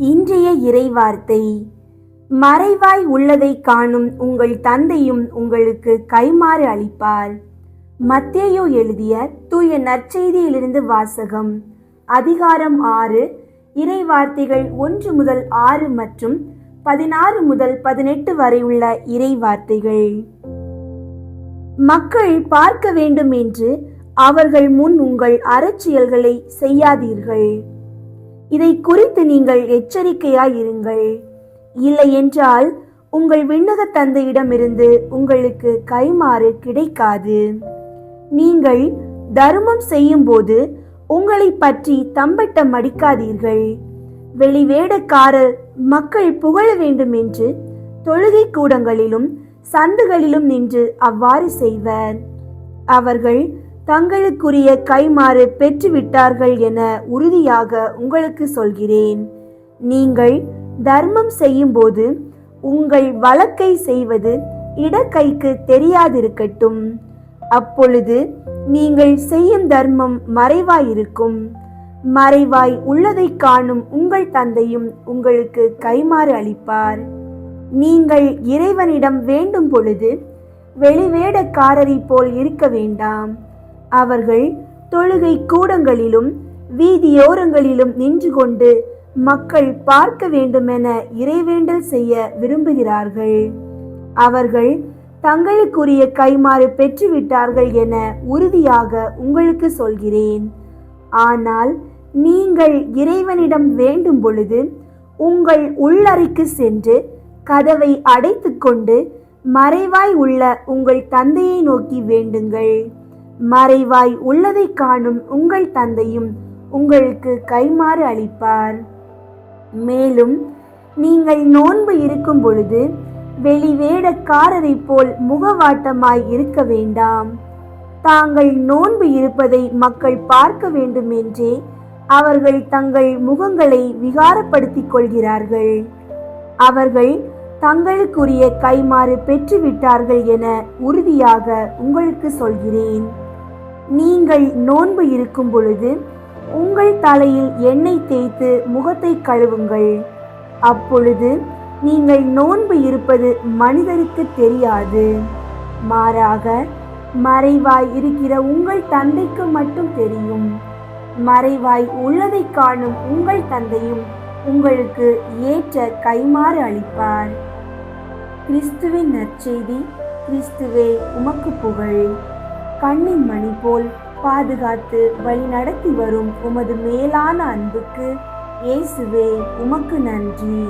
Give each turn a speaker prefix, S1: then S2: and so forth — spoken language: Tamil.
S1: இன்றைய இறைவார்த்தை. மறைவாய் உள்ளதை காணும் உங்கள் தந்தையும் உங்களுக்கு கைமாறு அளிப்பார். மத்தேயோ எழுதிய தூய நற்செய்தியிலிருந்து வாசகம். அதிகாரம் ஆறு. இறைவார்த்தைகள் ஒன்று முதல் ஆறு மற்றும் பதினாறு முதல் பதினெட்டு வரை உள்ள இறைவார்த்தைகள். மக்கள் பார்க்க வேண்டும் என்று அவர்கள் முன் உங்கள் அறச்செயல்களை செய்யாதீர்கள். இதை குறித்து நீங்கள் எச்சரிக்கையாய் இருங்கள் இல்லை என்றால் உங்கள் விண்ணக தந்தையிடமிருந்து உங்களுக்கு கைமாறு கிடைக்காது. நீங்கள் தர்மம் செய்யும்போது உங்களை பற்றி தம்பட்டம் அடிக்காதீர்கள். வெளிவேடக்காரர் மக்கள் புகழ வேண்டும் என்று தொழுகை கூடங்களிலும் சந்துகளிலும் நின்று அவ்வாறு செய்வர். அவர்கள் தங்களுக்குரிய கைமாறு பெற்றுவிட்டார்கள் என உறுதியாக உங்களுக்கு சொல்கிறேன். நீங்கள் தர்மம் செய்யும்போது உங்கள் வழக்கை செய்வது இடக்கைக்கு தெரியாதிருக்கட்டும். அப்பொழுது நீங்கள் செய்யும் தர்மம் மறைவாயிருக்கும். மறைவாய் உள்ளதை காணும் உங்கள் தந்தையும் உங்களுக்கு கைமாறு அளிப்பார். நீங்கள் இறைவனிடம் வேண்டும் பொழுது வெளிவேடக்காரரை போல் இருக்க வேண்டாம். அவர்கள் தொழுகை கூடங்களிலும் வீதியோரங்களிலும் நின்று கொண்டு மக்கள் பார்க்க வேண்டுமென இறைவேண்டல் செய்ய விரும்புகிறார்கள். அவர்கள் தங்களுக்குரிய கைமாறு பெற்றுவிட்டார்கள் என உறுதியாக உங்களுக்கு சொல்கிறேன். ஆனால் நீங்கள் இறைவனிடம் வேண்டும் பொழுது உங்கள் உள்ளறைக்கு சென்று கதவை அடைத்துக்கொண்டு மறைவாய் உள்ள உங்கள் தந்தையை நோக்கி வேண்டுங்கள். மறைவாய் உள்ளதை காணும் உங்கள் தந்தையும் உங்களுக்கு கைமாறு அளிப்பார். மேலும் நீங்கள் நோன்பு இருக்கும் பொழுது வெளிவேடக்காரரை போல் முகவாட்டமாய் இருக்க வேண்டாம். தாங்கள் நோன்பு இருப்பதை மக்கள் பார்க்க வேண்டும் என்றே அவர்கள் தங்கள் முகங்களை விகாரப்படுத்திக் கொள்கிறார்கள். அவர்கள் தங்களுக்குரிய கைமாறு பெற்றுவிட்டார்கள் என உறுதியாக உங்களுக்கு சொல்கிறேன். நீங்கள் நோன்பு இருக்கும் பொழுது உங்கள் தலையில் எண்ணெய் தேய்த்து முகத்தை கழுவுங்கள். அப்பொழுது நீங்கள் நோன்பு இருப்பது மனிதருக்கு தெரியாது. மாறாக மறைவாய் இருக்கிற உங்கள் தந்தைக்கு மட்டும் தெரியும். மறைவாய் உள்ளதை காணும் உங்கள் தந்தையும் உங்களுக்கு ஏற்ற கைமாறு அளிப்பார். கிறிஸ்துவின் நற்செய்தி கிறிஸ்துவே உமக்கு புகழ். கண்ணின் மணி போல் பாதுகாத்து வழி நடத்தி வரும் உமது மேலான அன்புக்கு இயேசுவே உமக்கு நன்றி.